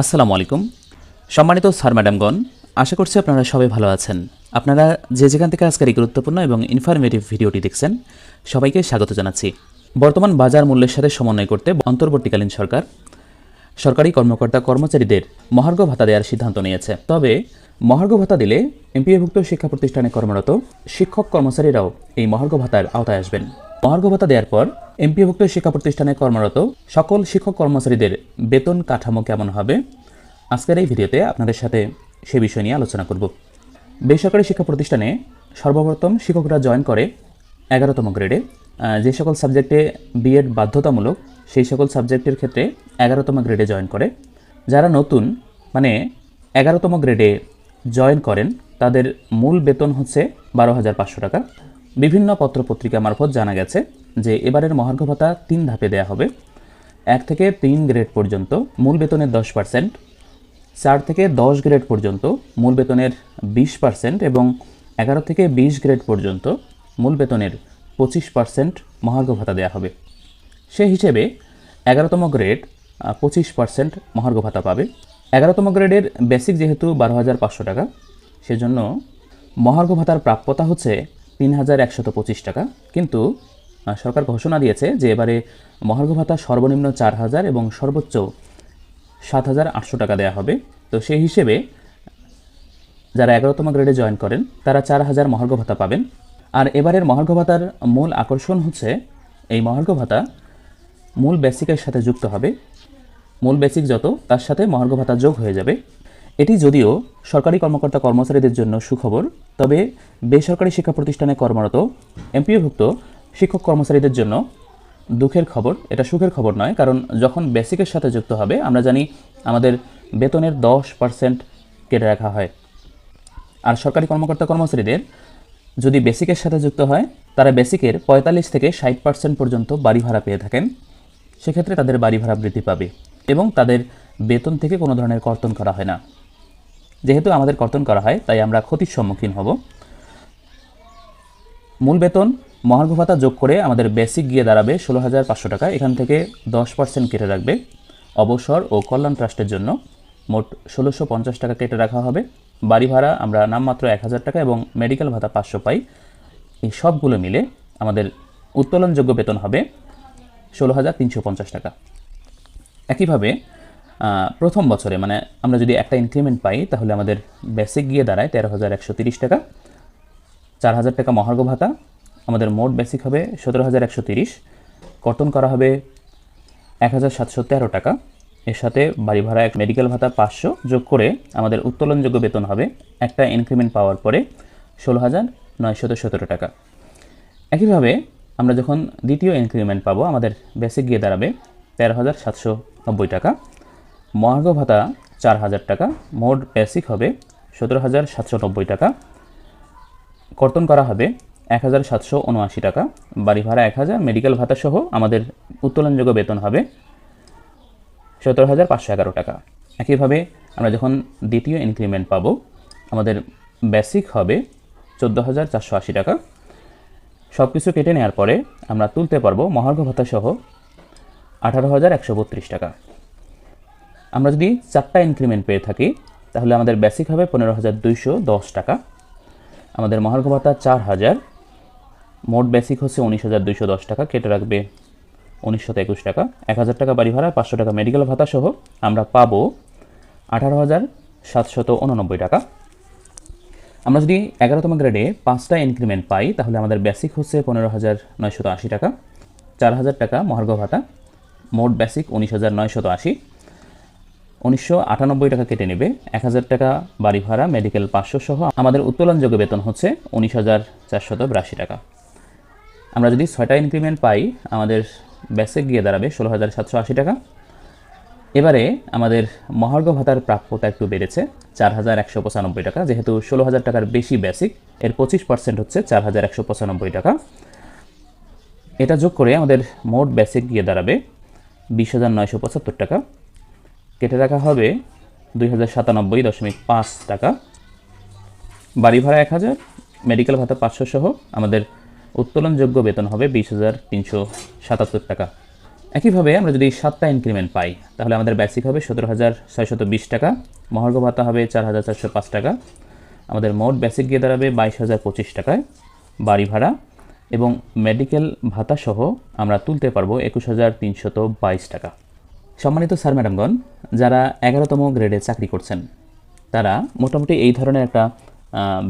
আসসালামু আলাইকুম। সম্মানিত স্যার, ম্যাডামগণ, আশা করছি আপনারা সবাই ভালো আছেন। আপনারা যে যেখান থেকে আজকের এই গুরুত্বপূর্ণ এবং ইনফরমেটিভ ভিডিওটি দেখছেন, সবাইকে স্বাগত জানাচ্ছি। বর্তমান বাজার মূল্যের সাথে সমন্বয় করতে অন্তর্বর্তীকালীন সরকার, সরকারি কর্মকর্তা কর্মচারীদের মহার্ঘ ভাতা দেওয়ার সিদ্ধান্ত নিয়েছে। তবে মহার্ঘ ভাতা দিলে এমপিএভুক্ত শিক্ষা প্রতিষ্ঠানে কর্মরত শিক্ষক কর্মচারীরাও এই মহার্ঘ ভাতার আওতায় আসবেন। মহার্ঘ ভাতা দেওয়ার পর এমপিএভুক্ত শিক্ষা প্রতিষ্ঠানে কর্মরত সকল শিক্ষক কর্মচারীদের বেতন কাঠামো কেমন হবে? আজকের এই ভিডিওতে আপনাদের সাথে সে বিষয় নিয়ে আলোচনা করব। বেসরকারি শিক্ষা প্রতিষ্ঠানে সর্বপ্রথম শিক্ষকরা জয়েন করে এগারোতম গ্রেডে। যে সকল সাবজেক্টে বিএড বাধ্যতামূলক, সেই সকল সাবজেক্টের ক্ষেত্রে এগারোতম গ্রেডে জয়েন করে। যারা নতুন মানে এগারোতম গ্রেডে জয়েন করেন, তাদের মূল বেতন হচ্ছে বারো হাজার পাঁচশো টাকা। বিভিন্ন পত্রপত্রিকা মারফত জানা গেছে যে এবারের মহার্ঘ ভাতা তিন ধাপে দেওয়া হবে। এক থেকে তিন গ্রেড পর্যন্ত মূল বেতনের দশ পার্সেন্ট চার থেকে দশ গ্রেড পর্যন্ত মূল বেতনের বিশ পার্সেন্ট এবং এগারো থেকে বিশ গ্রেড পর্যন্ত মূল বেতনের পঁচিশ পার্সেন্ট মহার্ঘ ভাতা দেওয়া হবে। সে হিসেবে এগারোতম গ্রেড পঁচিশ পার্সেন্ট মহার্ঘ ভাতা পাবে। এগারোতম গ্রেডের বেসিক যেহেতু বারো হাজার পাঁচশো টাকা, সেজন্য মহার্ঘ ভাতার প্রাপ্যতা হচ্ছে তিন হাজার একশত পঁচিশ টাকা। কিন্তু সরকার ঘোষণা দিয়েছে যে এবারে মহার্ঘ ভাতা সর্বনিম্ন চার হাজার এবং সর্বোচ্চ সাত হাজার আটশো টাকা দেওয়া হবে। তো সেই হিসেবে যারা এগারোতম গ্রেডে জয়েন করেন, তারা চার হাজার মহার্ঘ ভাতা পাবেন। আর এবারের মহার্ঘ ভাতার মূল আকর্ষণ হচ্ছে এই মহার্ঘ ভাতা মূল বেসিকের সাথে যুক্ত হবে। মূল বেসিক যত, তার সাথে মহার্ঘ ভাতা যোগ হয়ে যাবে। এটি যদিও সরকারি কর্মকর্তা কর্মচারীদের জন্য সুখবর, তবে বেসরকারি শিক্ষা প্রতিষ্ঠানে কর্মরত এমপিওভুক্ত শিক্ষক কর্মচারীদের জন্য দুঃখের খবর। এটা সুখের খবর নয়, কারণ যখন বেসিকের সাথে যুক্ত হবে, আমরা জানি আমাদের বেতনের দশ পার্সেন্ট কেটে রাখা হয়। আর সরকারি কর্মকর্তা কর্মচারীদের যদি বেসিকের সাথে যুক্ত হয়, তারা বেসিকের পঁয়তাল্লিশ থেকে ষাট পার্সেন্ট পর্যন্ত বাড়ি ভাড়া পেয়ে থাকেন। সেক্ষেত্রে তাদের বাড়ি ভাড়া বৃদ্ধি পাবে এবং তাদের বেতন থেকে কোনো ধরনের কর্তন করা হয় না। যেহেতু আমাদের কর্তন করা হয়, তাই আমরা ক্ষতির সম্মুখীন হব। মূল বেতন, মহার্ঘ ভাতা যোগ করে আমাদের বেসিক গিয়ে দাঁড়াবে ষোলো হাজার পাঁচশো টাকা। এখান থেকে দশ পার্সেন্ট কেটে রাখবে অবসর ও কল্যাণ ট্রাস্টের জন্য। মোট ষোলোশো পঞ্চাশ টাকা কেটে রাখা হবে। বাড়ি ভাড়া আমরা নামমাত্র এক হাজার টাকা এবং মেডিকেল ভাতা পাঁচশো পাই। এই সবগুলো মিলে আমাদের উত্তোলনযোগ্য বেতন হবে ষোলো হাজার তিনশো পঞ্চাশ টাকা। একইভাবে প্রথম বছরে মানে আমরা যদি একটা ইনক্রিমেন্ট পাই, তাহলে আমাদের বেসিক গিয়ে দাঁড়ায় তেরো হাজার একশো তিরিশ টাকা। চার হাজার টাকা মহার্ঘ ভাতা, আমাদের মোট বেসিক হবে সতেরো হাজার একশো তিরিশ। কর্তন করা হবে এক হাজার সাতশো তেরো টাকা। এর সাথে বাড়ি ভাড়া এক মেডিকেল ভাতা পাঁচশো যোগ করে আমাদের উত্তোলনযোগ্য বেতন হবে একটা ইনক্রিমেন্ট পাওয়ার পরে ষোলো হাজার নয়শত সতেরো টাকা। একইভাবে আমরা যখন দ্বিতীয় ইনক্রিমেন্ট পাবো, আমাদের বেসিক গিয়ে দাঁড়াবে তেরো হাজার সাতশো নব্বই টাকা। মহার্ঘ ভাতা চার হাজার টাকা, মোট বেসিক হবে সতেরো হাজার সাতশো নব্বই টাকা। কর্তন করা হবে এক হাজার সাতশো উনআশি টাকা। বাড়ি ভাড়া এক হাজার মেডিকেল ভাতা সহ আমাদের উত্তোলনযোগ্য বেতন হবে সতেরো হাজার পাঁচশো এগারো টাকা। একইভাবে আমরা যখন দ্বিতীয় ইনক্রিমেন্ট পাবো, আমাদের বেসিক হবে চোদ্দ হাজার চারশো আশি টাকা। সব কিছু কেটে নেওয়ার পরে আমরা তুলতে পারব মহার্ঘ ভাতা সহ আঠারো হাজার একশো বত্রিশ টাকা। আমরা যদি চারটা ইনক্রিমেন্ট পেয়ে থাকি, তাহলে আমাদের বেসিক হবে পনেরো হাজার দুইশো দশ টাকা। আমাদের মহার্ঘ ভাতা চার হাজার। মোট বেসিক হচ্ছে উনিশ হাজার দুইশো দশ টাকা, কেটে রাখবে উনিশশো একুশ টাকা। এক হাজার টাকা বাড়ি ভাড়া, পাঁচশো টাকা মেডিকেল ভাতা সহ আমরা পাবো আঠারো হাজার সাতশত উননব্বই টাকা। আমরা যদি এগারোতম গ্রেডে পাঁচটা ইনক্রিমেন্ট পাই, তাহলে আমাদের বেসিক হচ্ছে পনেরো হাজার নয়শত আশি টাকা। চার হাজার টাকা মহার্ঘ ভাতা। মোট বেসিক উনিশ হাজার নয়শত আশি। উনিশশো আটানব্বই টাকা কেটে নেবে, এক হাজার টাকা বাড়ি ভাড়া মেডিকেল পাঁচশো সহ। আমাদের উত্তোলনযোগ্য বেতন হচ্ছে উনিশ হাজার টাকা। আমরা যদি ছয়টা ইনক্রিমেন্ট পাই, আমাদের বেসিক গিয়ে দাঁড়াবে ষোলো হাজার সাতশো আশি টাকা। এবারে আমাদের মহার্ঘ ভাতার প্রাপ্যতা একটু বেড়েছে, চার হাজার একশো পঁচানব্বই টাকা। যেহেতু ষোলো হাজার টাকার বেশি বেসিক এর পঁচিশ পার্সেন্ট হচ্ছে চার হাজার একশো পঁচানব্বই টাকা। এটা যোগ করে আমাদের মোট বেসিক গিয়ে দাঁড়াবে বিশ হাজার নয়শো পঁচাত্তর টাকা। কেটে রাখা হবে দুই টাকা। বাড়ি ভাড়া এক হাজার মেডিকেল ভাতা পাঁচশো সহ আমাদের উত্তোলনযোগ্য বেতন হবে বিশ হাজার তিনশো সাতাত্তর টাকা। একইভাবে আমরা যদি সাতটা ইনক্রিমেন্ট পাই, তাহলে আমাদের বেসিক হবে সতেরো হাজার ছয়শত বিশ টাকা, মহার্ঘ ভাতা হবে চার হাজার চারশো পাঁচ টাকা। আমাদের মোট বেসিক গিয়ে দাঁড়াবে বাইশ হাজার পঁচিশ টাকায় বাড়ি ভাড়া এবং মেডিকেল ভাতা সহ আমরা তুলতে পারব একুশ হাজার তিনশত বাইশ টাকা। সম্মানিত স্যার, ম্যাডামগণ, যারা এগারোতম গ্রেডে চাকরি করছেন, তারা মোটামুটি এই ধরনের একটা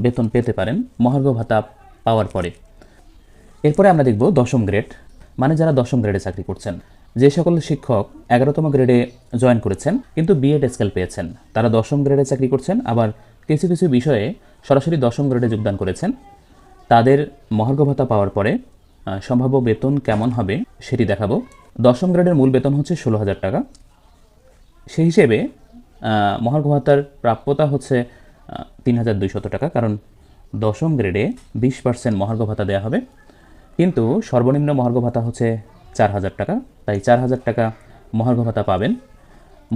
বেতন পেতে পারেন মহার্ঘ ভাতা পাওয়ার পরে। এরপরে আমরা দেখব দশম গ্রেড মানে যারা দশম গ্রেডে চাকরি করছেন। যে সকল শিক্ষক এগারোতম গ্রেডে জয়েন করেছেন, কিন্তু বিএড স্কেল পেয়েছেন। তারা দশম গ্রেডে চাকরি করছেন, আবার কিছু কিছু বিষয়ে সরাসরি দশম গ্রেডে যোগদান করেছেন। তাদের মহার্ঘ ভাতা পাওয়ার পরে সম্ভাব্য বেতন কেমন হবে সেটি দেখাবো। দশম গ্রেডের মূল বেতন হচ্ছে ষোলো হাজার টাকা। সেই হিসেবে মহার্ঘ ভাতার প্রাপ্যতা হচ্ছে তিন হাজার দুইশত টাকা, কারণ দশম গ্রেডে বিশ পার্সেন্ট মহার্ঘ ভাতা দেওয়া হবে। কিন্তু সর্বনিম্ন মহার্ঘ ভাতা হচ্ছে চার হাজার টাকা, তাই চার হাজার টাকা মহার্ঘ ভাতা পাবেন।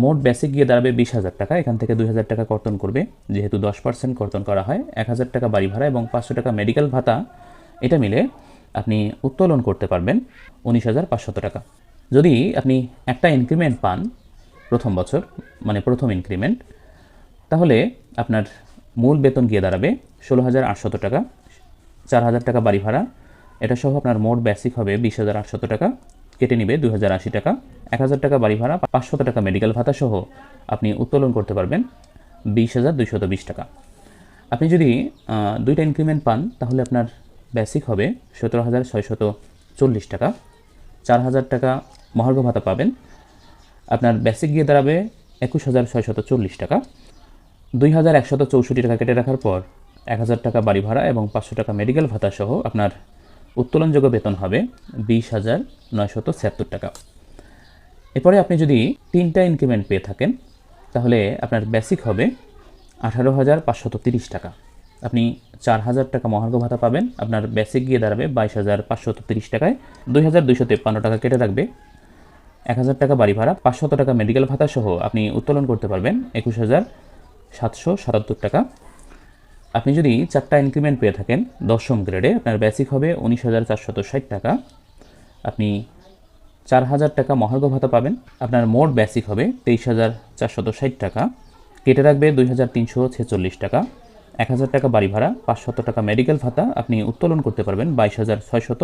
মোট বেসিক গিয়ে দাঁড়াবে বিশ হাজার টাকা, এখান থেকে দুই হাজার টাকা কর্তন করবে। যেহেতু দশ পার্সেন্ট কর্তন করা হয়, এক হাজার টাকা বাড়ি ভাড়া এবং পাঁচশো টাকা মেডিকেল ভাতা, এটা মিলে আপনি উত্তোলন করতে পারবেন উনিশ হাজার পাঁচশত টাকা। যদি আপনি একটা ইনক্রিমেন্ট পান প্রথম বছর মানে প্রথম ইনক্রিমেন্ট তাহলে আপনার মূল বেতন গিয়ে দাঁড়াবে ষোলো হাজার আটশত টাকা চার হাজার টাকা বাড়ি ভাড়া, এটা সহ আপনার মোট বেসিক হবে বিশ হাজার আটশত টাকা, কেটে নিবে দুই হাজার আশি টাকা, এক হাজার টাকা বাড়ি ভাড়া, পাঁচশত টাকা মেডিকেল ভাতা সহ আপনি উত্তোলন করতে পারবেন বিশ হাজার দুইশত বিশ টাকা। আপনি যদি দুইটা ইনক্রিমেন্ট পান, তাহলে আপনার বেসিক হবে সতেরো হাজার ছয়শত চল্লিশ টাকা। চার হাজার টাকা মহার্ঘ ভাতা পাবেন। আপনার বেসিক গিয়ে দাঁড়াবে একুশ হাজার ছয়শত চল্লিশ টাকা। দুই হাজার একশত চৌষট্টি টাকা কেটে রাখার পর এক হাজার টাকা বাড়ি ভাড়া এবং পাঁচশো টাকা মেডিকেল ভাতা সহ আপনার উত্তোলনযোগ্য বেতন হবে বিশ হাজার নয়শত ছিয়াত্তর টাকা। এরপরে আপনি যদি তিনটা ইনক্রিমেন্ট পেয়ে থাকেন, তাহলে আপনার বেসিক হবে আঠারো হাজার পাঁচশত তিরিশ টাকা। আপনি চার হাজার টাকা মহার্ঘ ভাতা পাবেন। আপনার বেসিক গিয়ে দাঁড়াবে বাইশ হাজার পাঁচশত তিরিশ টাকায়। দুই হাজার দুইশো তেপ্পান্ন টাকা কেটে রাখবে। এক হাজার টাকা বাড়ি ভাড়া, পাঁচশত টাকা মেডিকেল ভাতা সহ আপনি উত্তোলন করতে পারবেন একুশ হাজার সাতশো সাতাত্তর টাকা। আপনি যদি চারটা ইনক্রিমেন্ট পেয়ে থাকেন, দশম গ্রেডে আপনার বেসিক হবে উনিশ হাজার চারশত ষাট টাকা। আপনি চার হাজার টাকা মহার্ঘ ভাতা পাবেন। আপনার মোট বেসিক হবে তেইশ হাজার চারশত ষাট টাকা। কেটে রাখবে দুই হাজার তিনশো ছেচল্লিশ টাকা। এক হাজার টাকা বাড়ি ভাড়া, পাঁচশত টাকা মেডিকেল ভাতা, আপনি উত্তোলন করতে পারবেন বাইশ হাজার ছয়শত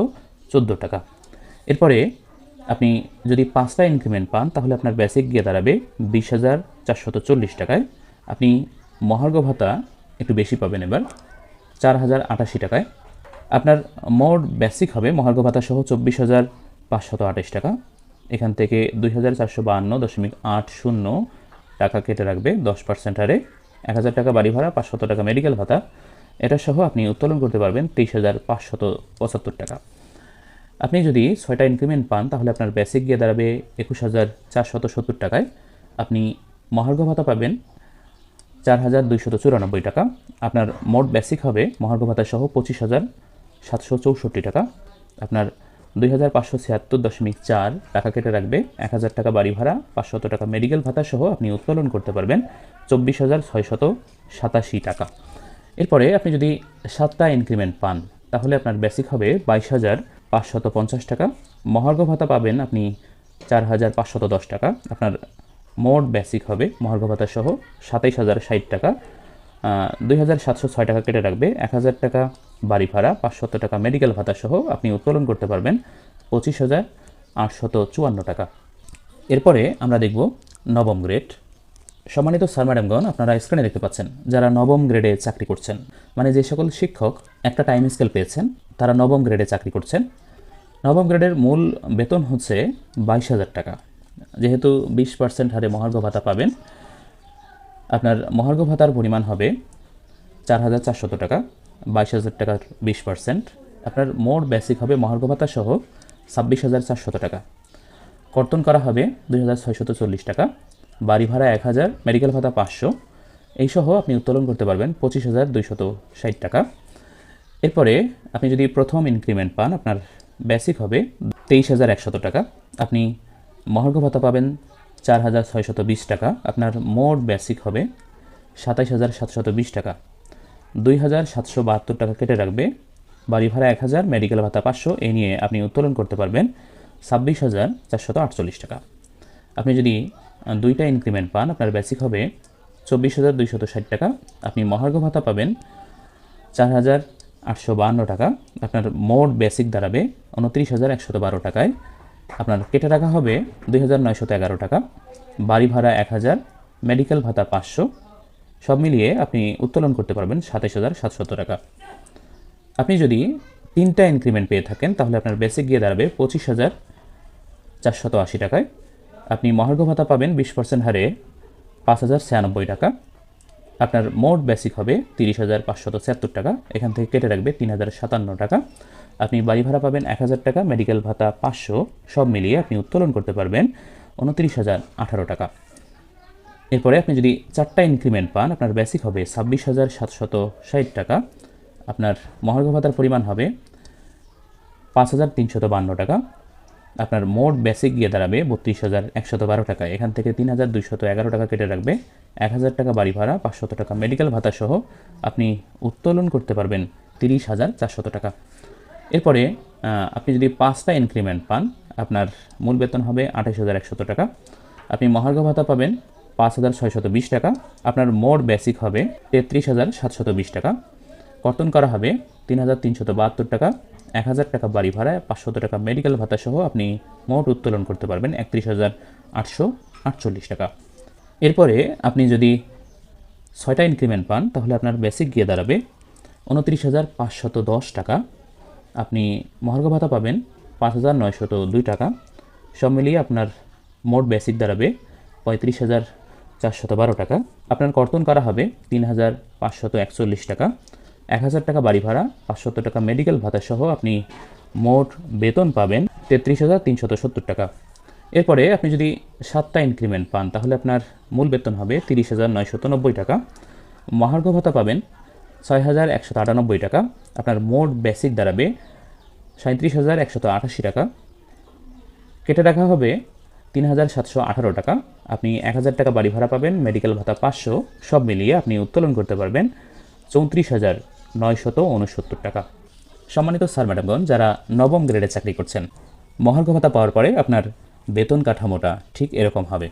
চোদ্দ টাকা। এরপরে আপনি যদি পাঁচটা ইনক্রিমেন্ট পান, তাহলে আপনার বেসিক গিয়ে দাঁড়াবে বিশ হাজার চারশত চল্লিশ টাকায়। আপনি মহার্ঘ ভাতা একটু বেশি পাবেন এবার, চার হাজার আটাশি টাকায়। আপনার মোট বেসিক হবে মহার্ঘ ভাতা সহ চব্বিশ হাজার পাঁচশত আঠাশ টাকা। এখান থেকে দুই হাজার চারশো বাহান্ন দশমিক আট শূন্য টাকা কেটে রাখবে, দশ পার্সেন্ট হারে। এক হাজার টাকা বাড়ি ভাড়া, পাঁচশত টাকা মেডিকেল ভাতা। এটা সহ আপনি উত্তোলন করতে পারবেন তেইশ হাজার পাঁচশত পঁচাত্তর টাকা। আপনি যদি ছয়টা ইনক্রিমেন্ট পান, তাহলে আপনার বেসিক গিয়ে দাঁড়াবে একুশ হাজার চারশত সত্তর টাকায়। আপনি মহার্ঘ ভাতা পাবেন চার হাজার দুইশত চুরানব্বই টাকা। আপনার মোট বেসিক হবে মহার্ঘ ভাতা সহ পঁচিশ হাজার সাতশো চৌষট্টি টাকা। আপনার দুই হাজার পাঁচশো ছিয়াত্তর দশমিক চার টাকা কেটে রাখবে। এক হাজার টাকা বাড়ি ভাড়া, পাঁচশত টাকা মেডিকেল ভাতা সহ আপনি উত্তোলন করতে পারবেন চব্বিশ হাজার ছয়শত সাতাশি টাকা। এরপরে আপনি যদি সাতটা ইনক্রিমেন্ট পান, তাহলে আপনার বেসিক হবে বাইশ হাজার পাঁচশত পঞ্চাশ টাকা। মহার্ঘ ভাতা পাবেন আপনি চার হাজার পাঁচশত দশ টাকা। আপনার মোট বেসিক হবে মহার্ঘ ভাতা সহ সাতাইশ হাজার ষাট টাকা। দুই হাজার সাতশো ছয় টাকা কেটে রাখবে। এক হাজার টাকা বাড়ি ভাড়া পাঁচশত টাকা মেডিকেল ভাতা সহ আপনি উত্তোলন করতে পারবেন পঁচিশ হাজার আটশত চুয়ান্ন টাকা। এরপরে আমরা দেখব নবম গ্রেড সম্মানিত স্যার, ম্যাডামগণ, আপনারা স্ক্রিনে দেখতে পাচ্ছেন, যারা নবম গ্রেডে চাকরি করছেন মানে যে সকল শিক্ষক একটা টাইম স্কেল পেয়েছেন, তারা নবম গ্রেডে চাকরি করছেন। নবম গ্রেডের মূল বেতন হচ্ছে বাইশ হাজার টাকা। যেহেতু বিশ পার্সেন্ট হারে মহার্ঘ ভাতা পাবেন, আপনার মহার্ঘ ভাতার পরিমাণ হবে চার হাজার চারশত টাকা। বাইশ হাজার টাকার বিশ পার্সেন্ট আপনার মোট বেসিক হবে মহার্ঘ ভাতা সহ ছাব্বিশ হাজার চারশত টাকা। কর্তন করা হবে দুই হাজার ছয়শত চল্লিশ টাকা। বাড়ি ভাড়া এক হাজার মেডিকেল ভাতা পাঁচশো। এই সহ আপনি উত্তোলন করতে পারবেন পঁচিশ হাজার দুইশত ষাট টাকা। এরপরে আপনি যদি প্রথম ইনক্রিমেন্ট পান, আপনার বেসিক হবে তেইশ হাজার একশত টাকা। আপনি মহার্ঘ ভাতা পাবেন চার হাজার ছয়শত বিশ টাকা। আপনার মোট বেসিক হবে সাতাইশ হাজার সাতশত বিশ টাকা। দুই হাজার সাতশো বাহাত্তর টাকা কেটে রাখবে। বাড়ি ভাড়া এক হাজার, মেডিকেল ভাতা পাঁচশো এই নিয়ে আপনি উত্তোলন করতে পারবেন ছাব্বিশ হাজার চারশত আটচল্লিশ টাকা। আপনি যদি দুইটা ইনক্রিমেন্ট পান, আপনার বেসিক হবে চব্বিশ হাজার দুইশত ষাট টাকা। আপনি মহার্ঘ ভাতা পাবেন চার হাজার আটশো বাহান্ন টাকা। আপনার মোট বেসিক দাঁড়াবে উনত্রিশ হাজার একশত বারো টাকায়। আপনার কেটে রাখা হবে দুই হাজার নয়শত এগারো টাকা। বাড়ি ভাড়া এক হাজার, মেডিকেল ভাতা পাঁচশো। সব মিলিয়ে আপনি উত্তোলন করতে পারবেন সাতাশ হাজার সাতশত টাকা। আপনি যদি তিনটা ইনক্রিমেন্ট পেয়ে থাকেন, তাহলে আপনার বেসিক গিয়ে দাঁড়াবে পঁচিশ হাজার চারশত আশি টাকায়। আপনি মহার্ঘ ভাতা পাবেন বিশ পার্সেন্ট হারে পাঁচ হাজার ছিয়ানব্বই টাকা। আপনার মোট বেসিক হবে তিরিশ হাজার পাঁচশত ছিয়াত্তর টাকা। এখান থেকে কেটে রাখবে তিন হাজার সাতান্ন টাকা। আপনি বাড়ি ভাড়া পাবেন এক হাজার টাকা মেডিকেল ভাতা পাঁচশো। সব মিলিয়ে আপনি উত্তোলন করতে পারবেন উনত্রিশ হাজার আঠারো টাকা। এরপরে আপনি যদি চারটা ইনক্রিমেন্ট পান, আপনার বেসিক হবে ছাব্বিশ হাজার সাতশত ষাট টাকা। আপনার মহার্ঘ ভাতার পরিমাণ হবে পাঁচ হাজার তিনশত বান্ন টাকা। আপনার মোট বেসিক গিয়ে দাঁড়াবে বত্রিশ হাজার একশত বারো টাকা। এখান থেকে তিন হাজার দুইশত এগারো টাকা কেটে রাখবে। এক হাজার টাকা বাড়ি ভাড়া, পাঁচশত টাকা মেডিকেল ভাতা সহ আপনি উত্তোলন করতে পারবেন তিরিশ হাজার চারশত টাকা। এরপরে আপনি যদি পাঁচটা ইনক্রিমেন্ট পান, আপনার মূল বেতন হবে আঠাশ হাজার একশত টাকা। আপনি মহার্ঘ ভাতা পাবেন পাঁচ হাজার ছয়শত বিশ টাকা। আপনার মোট বেসিক হবে তেত্রিশ হাজার সাতশত বিশ টাকা। কর্তন করা হবে তিন হাজার তিনশত বাহাত্তর টাকা। এক হাজার টাকা বাড়ি ভাড়ায় পাঁচশত টাকা মেডিকেল ভাতা সহ আপনি মোট উত্তোলন করতে পারবেন একত্রিশ হাজার আটশো আটচল্লিশ টাকা। এরপরে আপনি যদি ছয়টা ইনক্রিমেন্ট পান, তাহলে আপনার বেসিক গিয়ে দাঁড়াবে উনত্রিশ হাজার পাঁচশত দশ টাকা। আপনি মহার্ঘ ভাতা পাবেন পাঁচ হাজার নয়শত দুই টাকা। সব মিলিয়ে আপনার মোট বেসিক দাঁড়াবে পঁয়ত্রিশ হাজার চারশত বারো টাকা। আপনার কর্তন করা হবে তিন হাজার পাঁচশত একচল্লিশ টাকা। এক হাজার টাকা বাড়ি ভাড়া, পাঁচশত টাকা মেডিকেল ভাতা সহ আপনি মোট বেতন পাবেন তেত্রিশ হাজার তিনশত সত্তর টাকা। এরপরে আপনি যদি সাতটা ইনক্রিমেন্ট পান, তাহলে আপনার মূল বেতন হবে তিরিশ হাজার নয়শত নব্বই টাকা। মহার্ঘ ভাতা পাবেন ছয় হাজার একশত আটানব্বই টাকা। আপনার মোট বেসিক দাঁড়াবে সাঁত্রিশ হাজার একশত আটাশি টাকা। কেটে রাখা হবে তিন হাজার সাতশো আঠারো টাকা। আপনি এক হাজার টাকা বাড়ি ভাড়া পাবেন মেডিকেল ভাতা পাঁচশো, সব মিলিয়ে আপনি উত্তোলন করতে পারবেন চৌত্রিশ হাজার নয়শত উনসত্তর টাকা। সম্মানিত স্যার, ম্যাডামগণ, যারা নবম গ্রেডে চাকরি করছেন, মহার্ঘ ভাতা পাওয়ার পরে আপনার বেতন কাঠামোটা ঠিক এরকম হবে।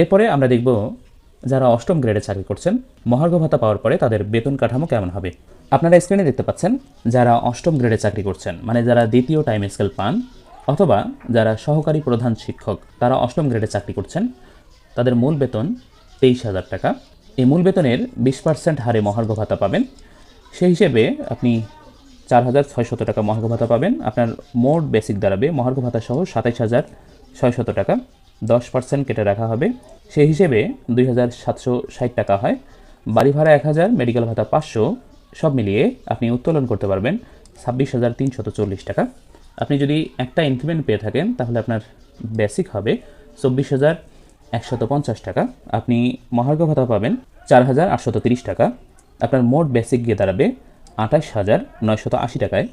এরপরে আমরা দেখব যারা অষ্টম গ্রেডে চাকরি করছেন, মহার্ঘ ভাতা পাওয়ার পরে তাদের বেতন কাঠামো কেমন হবে। আপনারা স্ক্রিনে দেখতে পাচ্ছেন, যারা অষ্টম গ্রেডে চাকরি করছেন মানে যারা দ্বিতীয় টাইম স্কেল পান অথবা যারা সহকারী প্রধান শিক্ষক, তারা অষ্টম গ্রেডে চাকরি করছেন, তাদের মূল বেতন তেইশ হাজার টাকা। এই মূল বেতনের বিশ পার্সেন্ট হারে মহার্ঘ ভাতা পাবেন। সেই হিসেবে আপনি চার হাজার ছয়শত টাকা মহার্ঘ ভাতা পাবেন। আপনার মোট বেসিক দাঁড়াবে মহার্ঘ ভাতা সহ সাতাইশ হাজার ছয়শত টাকা। দশ পার্সেন্ট কেটে রাখা হবে। সেই হিসেবে দুই হাজার সাতশো ষাট টাকা হয়। বাড়ি ভাড়া এক হাজার, মেডিকেল ভাতা পাঁচশো, সব মিলিয়ে আপনি উত্তোলন করতে পারবেন ছাব্বিশ হাজার তিনশত চল্লিশ টাকা। আপনি যদি একটা ইনক্রিমেন্ট পেয়ে থাকেন, তাহলে আপনার বেসিক হবে চব্বিশ হাজার একশত পঞ্চাশ টাকা। আপনি মহার্ঘ ভাতা পাবেন চার হাজার আটশত তিরিশ টাকা। আপনার মোট বেসিক গিয়ে দাঁড়াবে আঠাশ হাজার নয়শত আশি টাকায়।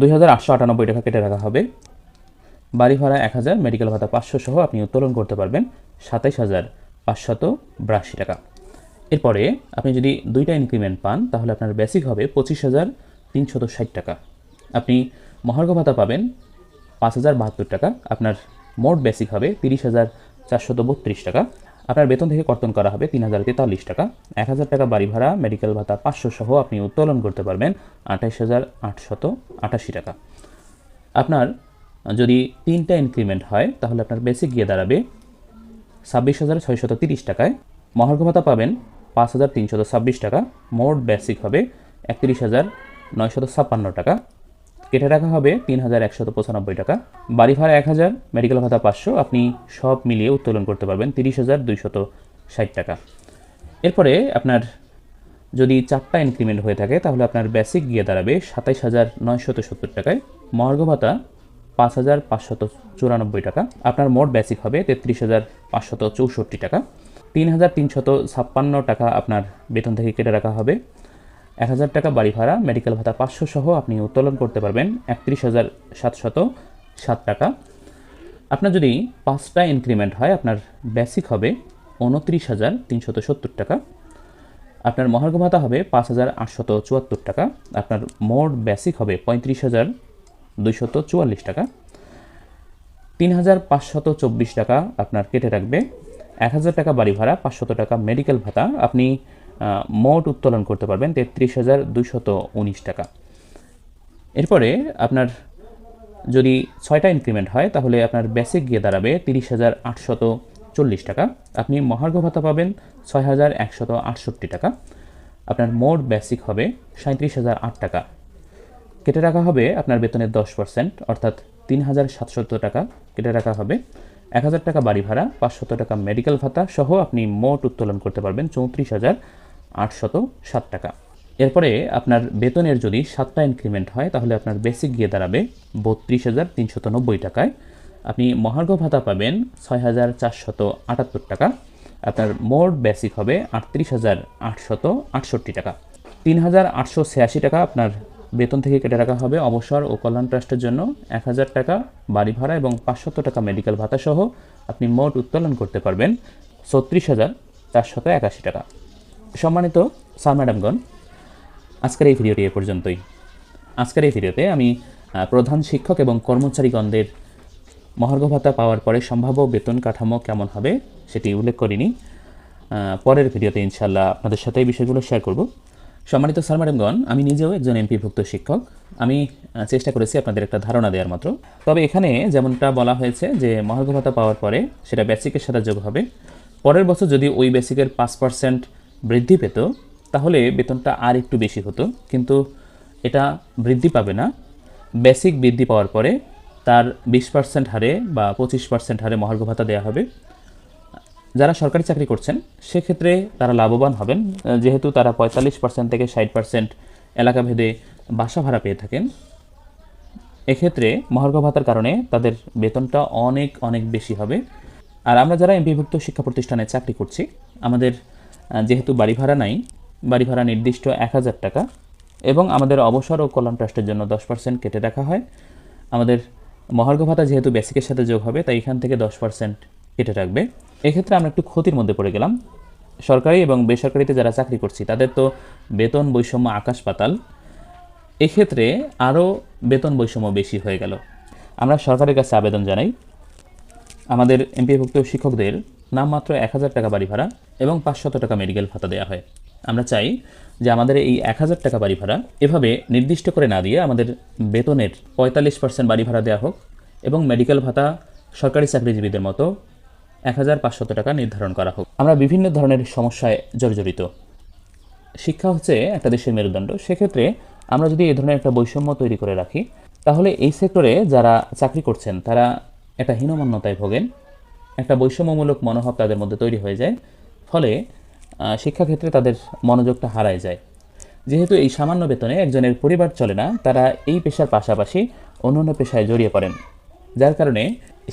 দুই হাজার আটশো আটানব্বই টাকা কেটে রাখা হবে। বাড়ি ভাড়া এক হাজার মেডিকেল ভাতা পাঁচশো সহ আপনি উত্তোলন করতে পারবেন সাতাইশ হাজার পাঁচশত বিরাশি টাকা। এরপরে আপনি যদি দুইটা ইনক্রিমেন্ট পান, তাহলে আপনার বেসিক হবে পঁচিশ হাজার তিনশত ষাট টাকা। আপনি মহার্ঘ ভাতা পাবেন পাঁচ হাজার বাহাত্তর টাকা, আপনার মোট বেসিক হবে তিরিশ হাজার চারশত বত্রিশ টাকা, আপনার বেতন থেকে কর্তন করা হবে তিন হাজার তেতাল্লিশ টাকা, এক হাজার টাকা বাড়ি ভাড়া মেডিকেল ভাতা পাঁচশো সহ আপনি উত্তোলন করতে পারবেন আঠাইশ হাজার আটশত আটাশি টাকা। আপনার যদি তিনটা ইনক্রিমেন্ট হয়, তাহলে আপনার বেসিক গিয়ে দাঁড়াবে ছাব্বিশ হাজার ছয়শত তিরিশ টাকায়, মহার্ঘ ভাতা পাবেন পাঁচ হাজার তিনশত ছাব্বিশ টাকা, মোট বেসিক হবে একত্রিশ হাজার নয়শত ছাপ্পান্ন টাকা কেটে রাখা হবে তিন হাজার একশত পঁচানব্বই টাকা। বাড়ি ভাড়া এক হাজার মেডিকেল ভাতা পাঁচশো, আপনি সব মিলিয়ে উত্তোলন করতে পারবেন তিরিশ হাজার দুইশত ষাট টাকা। এরপরে আপনার যদি চারটা ইনক্রিমেন্ট হয়ে থাকে, তাহলে আপনার বেসিক গিয়ে দাঁড়াবে সাতাইশ হাজার নয়শত সত্তর টাকায়। মহার্ঘ ভাতা পাঁচ হাজার পাঁচশত চুরানব্বই টাকা। আপনার মোট বেসিক হবে তেত্রিশ হাজার পাঁচশত চৌষট্টি টাকা। তিন হাজার তিনশত ছাপ্পান্ন টাকা আপনার বেতন থেকে কেটে রাখা হবে। এক হাজার টাকা বাড়ি ভাড়া মেডিকেল ভাতা পাঁচশো সহ আপনি উত্তোলন করতে পারবেন একত্রিশ হাজার সাতশত সাত টাকা। আপনার যদি পাঁচটা ইনক্রিমেন্ট হয়, আপনার বেসিক হবে উনত্রিশ হাজার তিনশত সত্তর টাকা। আপনার মহার্ঘ ভাতা হবে পাঁচ হাজার আটশত চুয়াত্তর টাকা। আপনার মোট বেসিক হবে পঁয়ত্রিশ হাজার দুইশত চুয়াল্লিশ টাকা। তিন হাজার পাঁচশত চব্বিশ টাকা আপনার কেটে রাখবে। এক হাজার টাকা বাড়ি ভাড়া, পাঁচশত টাকা মেডিকেল ভাতা। আপনি মোট উত্তোলন করতে পারবেন তেত্রিশ হাজার দুইশত উনিশ টাকা। এরপরে আপনার যদি ছয়টা ইনক্রিমেন্ট হয়, তাহলে আপনার বেসিক গিয়ে দাঁড়াবে তিরিশ হাজার আটশত চল্লিশ টাকা। আপনি মহার্ঘ ভাতা পাবেন ছয় হাজার একশত আটষট্টি টাকা। আপনার মোট বেসিক হবে সাঁত্রিশ হাজার আট টাকা। কেটে রাখা হবে আপনার বেতনের দশ পার্সেন্ট অর্থাৎ তিন হাজার সাতশত টাকা কেটে রাখা হবে। এক হাজার টাকা বাড়ি ভাড়া, পাঁচশত টাকা মেডিকেল ভাতা সহ আপনি মোট উত্তোলন করতে পারবেন চৌত্রিশ হাজার আটশত সাত টাকা। এরপরে আপনার বেতনের যদি সাতটা ইনক্রিমেন্ট হয়, তাহলে আপনার বেসিক গিয়ে দাঁড়াবে বত্রিশ হাজার তিনশত নব্বই টাকায়। আপনি মহার্ঘ ভাতা পাবেন ছয় হাজার চারশত আটাত্তর টাকা। আপনার মোট বেসিক হবে আটত্রিশ হাজার আটশত আটষট্টি টাকা। তিন হাজার আটশো ছিয়াশি টাকা আপনার বেতন থেকে কেটে রাখা হবে অবসর ও কল্যাণ ট্রাস্টের জন্য। এক হাজার টাকা বাড়ি ভাড়া এবং পাঁচশত টাকা মেডিকেল ভাতা সহ আপনি মোট উত্তোলন করতে পারবেন ছত্রিশ হাজার চারশত একাশি টাকা। সম্মানিত স্যার ম্যাডামগণ, আজকের এই ভিডিওটি এ পর্যন্তই। আজকের এই ভিডিওতে আমি প্রধান শিক্ষক এবং কর্মচারীগণদের মহার্ঘ ভাতা পাওয়ার পরে সম্ভাব্য বেতন কাঠামো কেমন হবে সেটি উল্লেখ করিনি। পরের ভিডিওতে ইনশাল্লাহ আপনাদের সাথে এই বিষয়গুলো শেয়ার করব। সম্মানিত স্যার ম্যাডামগণ, আমি নিজেও একজন এমপিভুক্ত শিক্ষক। আমি চেষ্টা করেছি আপনাদের একটা ধারণা দেওয়ার মাত্র। তবে এখানে যেমনটা বলা হয়েছে যে মহার্ঘ ভাতা পাওয়ার পরে সেটা বেসিকের সাথে যোগ হবে। পরের বছর যদি ওই বেসিকের পাঁচ পার্সেন্ট বৃদ্ধি পেত, তাহলে বেতনটা আর একটু বেশি হতো। কিন্তু এটা বৃদ্ধি পাবে না। বেসিক বৃদ্ধি পাওয়ার পরে তার বিশ পার্সেন্ট হারে বা পঁচিশ পার্সেন্ট হারে মহার্ঘ ভাতা দেওয়া হবে। যারা সরকারি চাকরি করছেন, সেক্ষেত্রে তারা লাভবান হবেন। যেহেতু তারা পঁয়তাল্লিশ পার্সেন্ট থেকে ষাট পার্সেন্ট এলাকাভেদে বাসা ভাড়া পেয়ে থাকেন। এক্ষেত্রে মহার্ঘ ভাতার কারণে তাদের বেতনটা অনেক অনেক বেশি হবে। আর আমরা যারা এমপিভুক্ত শিক্ষা প্রতিষ্ঠানে চাকরি করছি, আমাদের যেহেতু বাড়ি ভাড়া নাই, বাড়ি ভাড়া নির্দিষ্ট এক হাজার টাকা এবং আমাদের অবসর ও কল্যাণ ট্রাস্টের জন্য দশ পার্সেন্ট কেটে রাখা হয়। আমাদের মহার্ঘ ভাতা যেহেতু বেসিকের সাথে যোগ হবে, তাই এখান থেকে দশ পার্সেন্ট কেটে রাখবে। এক্ষেত্রে আমরা একটু ক্ষতির মধ্যে পড়ে গেলাম। সরকারি এবং বেসরকারিতে যারা চাকরি করছি, তাদের তো বেতন বৈষম্য আকাশ পাতাল। এক্ষেত্রে আরও বেতন বৈষম্য বেশি হয়ে গেল। আমরা সরকারের কাছে আবেদন জানাই। আমাদের এমপিভুক্ত শিক্ষকদের নামমাত্র এক হাজার টাকা বাড়ি ভাড়া এবং পাঁচশত টাকা মেডিকেল ভাতা দেওয়া হয়। আমরা চাই যে আমাদের এই এক হাজার টাকা বাড়ি ভাড়া এভাবে নির্দিষ্ট করে না দিয়ে আমাদের বেতনের পঁয়তাল্লিশ পার্সেন্ট বাড়ি ভাড়া দেওয়া হোক এবং মেডিকেল ভাতা সরকারি চাকরিজীবীদের মতো এক হাজার পাঁচশত টাকা নির্ধারণ করা হোক। আমরা বিভিন্ন ধরনের সমস্যায় জর্জরিত। শিক্ষা হচ্ছে একটা দেশের মেরুদণ্ড। সেক্ষেত্রে আমরা যদি এই ধরনের একটা বৈষম্য তৈরি করে রাখি, তাহলে এই সেক্টরে যারা চাকরি করছেন, তারা একটা হীনমান্যতায় ভোগেন। একটা বৈষম্যমূলক মনোভাব তাদের মধ্যে তৈরি হয়ে যায়। ফলে শিক্ষাক্ষেত্রে তাদের মনোযোগটা হারায় যায়। যেহেতু এই সামান্য বেতনে একজনের পরিবার চলে না, তারা এই পেশার পাশাপাশি অন্যান্য পেশায় জড়িয়ে পড়েন। যার কারণে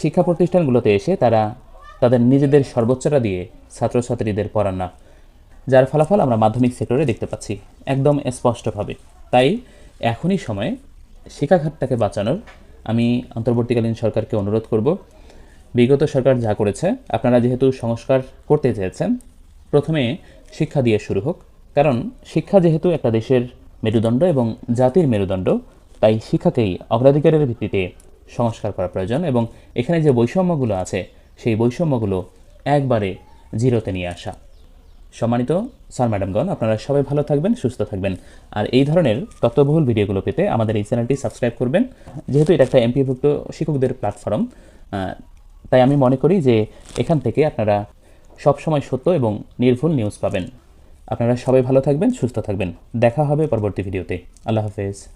শিক্ষা প্রতিষ্ঠানগুলোতে এসে তারা তাদের নিজেদের সর্বোচ্চটা দিয়ে ছাত্রছাত্রীদের পড়ান না। যার ফলাফল আমরা মাধ্যমিক সেক্টরে দেখতে পাচ্ছি, একদম স্পষ্টভাবে। তাই এখনই সময় শিক্ষাখাতটাকে বাঁচানোর আমি অন্তর্বর্তীকালীন সরকারকে অনুরোধ করব। বিগত সরকার যা করেছে, আপনারা যেহেতু সংস্কার করতে চেয়েছেন, প্রথমে শিক্ষা দিয়ে শুরু হোক। কারণ শিক্ষা যেহেতু একটা দেশের মেরুদণ্ড এবং জাতির মেরুদণ্ড, তাই শিক্ষাকেই অগ্রাধিকারের ভিত্তিতে সংস্কার করা প্রয়োজন এবং এখানে যে বৈষম্যগুলো আছে, সেই বৈষম্যগুলো একবারে জিরোতে নিয়ে আসা। সম্মানিত স্যার, ম্যাডামগণ, আপনারা সবাই ভালো থাকবেন, সুস্থ থাকবেন। আর এই ধরনের তত্ত্ববহুল ভিডিওগুলো পেতে আমাদের এই চ্যানেলটি সাবস্ক্রাইব করবেন। যেহেতু এটা একটা এমপিভুক্ত শিক্ষকদের প্ল্যাটফর্ম তাই আমি মনে করি যে এখান থেকে আপনারা সবসময় সত্য এবং নির্ভুল নিউজ পাবেন। আপনারা সবাই ভালো থাকবেন, সুস্থ থাকবেন। দেখা হবে পরবর্তী ভিডিওতে আল্লাহ হাফেজ।